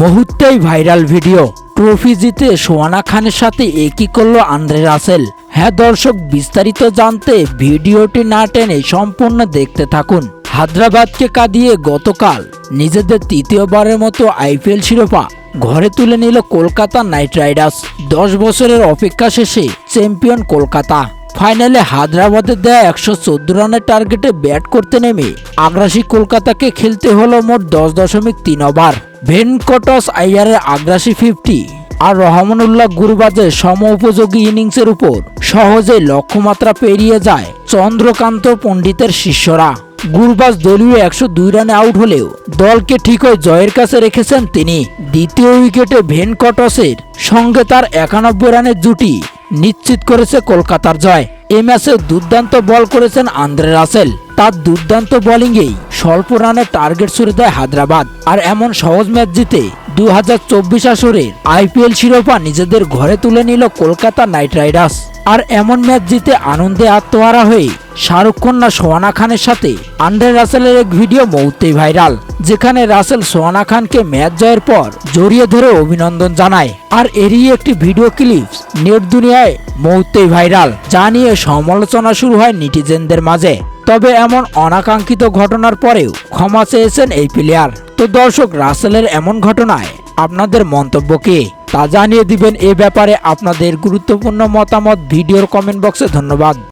মুহূর্তেই viral video. Trophy জিতে সোয়ানা খানের সাথে একই করল আন্দ্রে রাসেল। হ্যাঁ দর্শক, বিস্তারিত জানতে ভিডিওটি না টেনে সম্পূর্ণ দেখতে থাকুন। হায়দ্রাবাদকে কাঁদিয়ে গতকাল নিজেদের তৃতীয়বারের মতো আইপিএল শিরোপা ঘরে তুলে নিল কলকাতা নাইট রাইডার্স। দশ বছরের অপেক্ষা শেষে চ্যাম্পিয়ন কলকাতা। ফাইনালে হায়দ্রাবাদের দেয়া একশো চোদ্দ রানের টার্গেটে ব্যাট করতে নেমে আগ্রাসী কলকাতাকে খেলতে হলো মোট দশ দশমিক তিন ওভার। ভেনকটস আইয়ারের আগ্রাসী ফিফটি আর রহমানুল্লাহ গুরবাজের সম উপযোগী ইনিংসের উপর সহজে লক্ষ্যমাত্রা পেরিয়ে যায় চন্দ্রকান্ত পণ্ডিতের শিষ্যরা। গুরবাজ দলীয় একশো দুই রানে আউট হলেও দলকে ঠিকই জয়ের কাছে রেখেছেন তিনি। দ্বিতীয় উইকেটে ভেনকটসের সঙ্গে তার একানব্বই রানের জুটি নিশ্চিত করেছে কলকাতার জয়। এ ম্যাচে দুর্দান্ত বল করেছেন আন্দ্রে রাসেল। তার দুর্দান্ত বোলিংয়েই স্বল্প রানে টার্গেট ছুড়ে দেয় হায়দ্রাবাদ। আর এমন সহজ ম্যাচ জিতে দু হাজার চব্বিশ আসরের আইপিএল শিরোপা নিজেদের ঘরে তুলে নিল কলকাতা নাইট রাইডার্স। আর এমন ম্যাচ জিতে আনন্দে আত্মহারা হয়ে শাহরুখ কন্যা সোহানা খানের সাথে আন্ড্রে রাসেলের এক ভিডিও মুহূর্তেই ভাইরাল, যেখানে রাসেল সোহানা খানকে ম্যাচ জয়ের পর জড়িয়ে ধরে অভিনন্দন জানায়। আর এরই একটি ভিডিও ক্লিপস নেট দুনিয়ায় মুহূর্তেই ভাইরাল, যা নিয়ে সমালোচনা শুরু হয় নিটিজেনদের মাঝে। তবে এমন অনাকাঙ্ক্ষিত ঘটনার পরেও ক্ষমা চেয়েছেন এই প্লেয়ার তো দর্শক, রাসেলের এমন ঘটনায় আপনাদের মন্তব্য কি? তা জানিয়ে দিবেন এ ব্যাপারে আপনাদের গুরুত্বপূর্ণ মতামত ভিডিওর কমেন্ট বক্সে ধন্যবাদ।